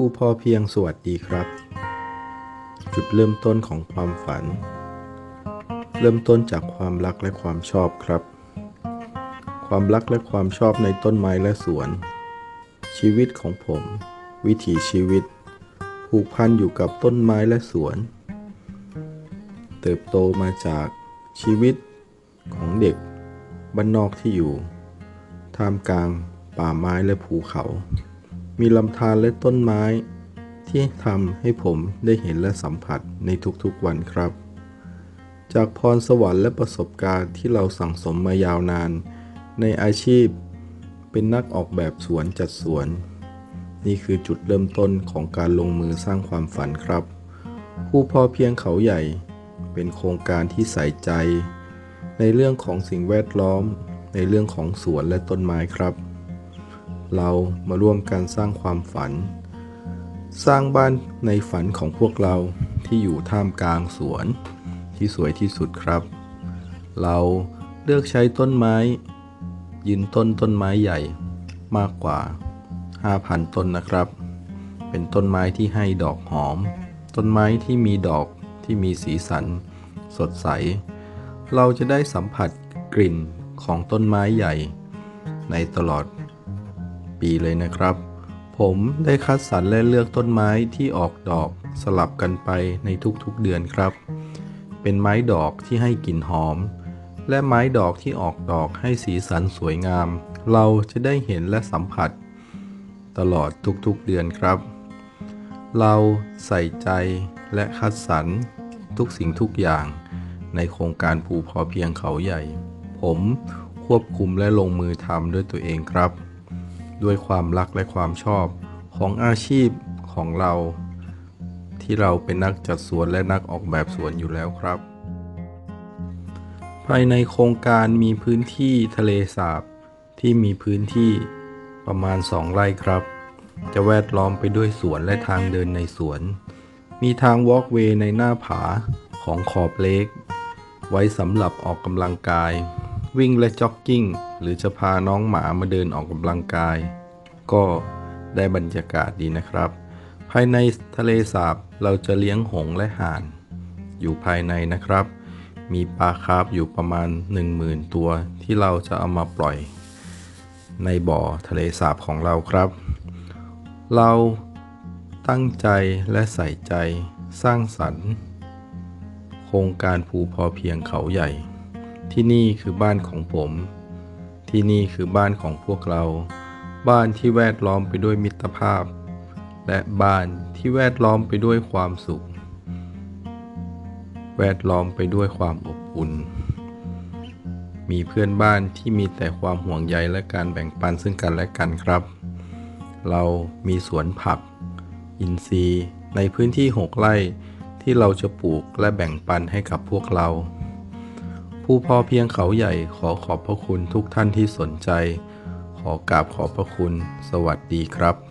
ผู้พอเพียงสวัสดีครับ จุดเริ่มต้นของความฝัน เริ่มต้นจากความรักและความชอบครับ ความรักและความชอบในต้นไม้และสวน ชีวิตของผม วิถีชีวิต ผูกพันอยู่กับต้นไม้และสวน เติบโตมาจากชีวิตของเด็กบ้านนอกที่อยู่ ท่ามกลางป่าไม้และภูเขา มีลำธารและต้นไม้ ที่ทำให้ผมได้เห็นและสัมผัสในทุกๆวันครับ จากพรสวรรค์และประสบการณ์ที่เราสั่งสมมายาวนาน ในอาชีพ เป็นนักออกแบบสวนจัดสวน นี่คือจุดเริ่มต้นของการลงมือสร้างความฝันครับ ผู้พอเพียงเขาใหญ่ เป็นโครงการที่ใส่ใจ ในเรื่องของสิ่งแวดล้อม ในเรื่องของสวนและต้นไม้ครับ เรามาร่วมกันสร้างความฝัน สร้างบ้านในฝันของพวกเราที่อยู่ท่ามกลางสวน ที่สวยที่สุดครับ เราเลือกใช้ต้นไม้ ยืนต้นต้นไม้ใหญ่มากกว่า 5,000 ต้นนะครับ เป็นต้นไม้ที่ให้ดอกหอม ต้นไม้ที่มีดอกที่มีสีสัน สดใส เราจะได้สัมผัสกลิ่นของต้นไม้ใหญ่ ในตลอด ปีเลยนะครับ ผมได้คัดสรรและเลือกต้นไม้ที่ออกดอกสลับกันไปในทุกๆเดือนครับ เป็นไม้ดอกที่ให้กลิ่นหอม และไม้ดอกที่ออกดอกให้สีสันสวยงาม เราจะได้เห็นและสัมผัส ตลอดทุกๆเดือนครับ เราใส่ใจและคัดสรรทุกสิ่งทุกอย่างในโครงการภูพอเพียงเขาใหญ่ ผมควบคุมและลงมือทำด้วยตัวเองครับ ด้วยความรักและความชอบของอาชีพของเรา ที่เราเป็นนักจัดสวนและนักออกแบบสวนอยู่แล้วครับ ภายในโครงการมีพื้นที่ทะเลสาบที่มีพื้นที่ประมาณ 2 ไร่ครับ จะแวดล้อมไปด้วยสวนและทางเดินในสวน มีทางวอล์กเวย์ในหน้าผาของขอบเลกไว้สำหรับออกกำลังกาย วิ่งและจ็อกกิ้ง หรือจะพาน้องหมามาเดินออกกำลังกาย ก็ได้บรรยากาศดีนะครับ ภายในทะเลสาบเราจะเลี้ยงหงและห่าน อยู่ภายในนะครับ มีปลาคาร์ฟอยู่ประมาณ 10,000 ตัวที่เราจะเอามาปล่อย ในบ่อทะเลสาบของเราครับ เราตั้งใจและใส่ใจสร้างสรรค์ โครงการภูพอเพียงเขาใหญ่ ที่นี่คือบ้านของผม ที่นี่คือบ้านของพวกเรา บ้านที่แวดล้อมไปด้วยมิตรภาพ และบ้านที่แวดล้อมไปด้วยความสุข แวดล้อมไปด้วยความอบอุ่น มีเพื่อนบ้านที่มีแต่ความห่วงใยและการแบ่งปันซึ่งกันและกันครับ เรามีสวนผัก อินทรีย์ ในพื้นที่ 6 ไร่ที่เราจะปลูกและแบ่งปันให้กับพวกเรา ผู้พอเพียงเขาใหญ่ขอขอบพระคุณทุกท่านที่สนใจ ขอกราบขอบพระคุณ สวัสดีครับ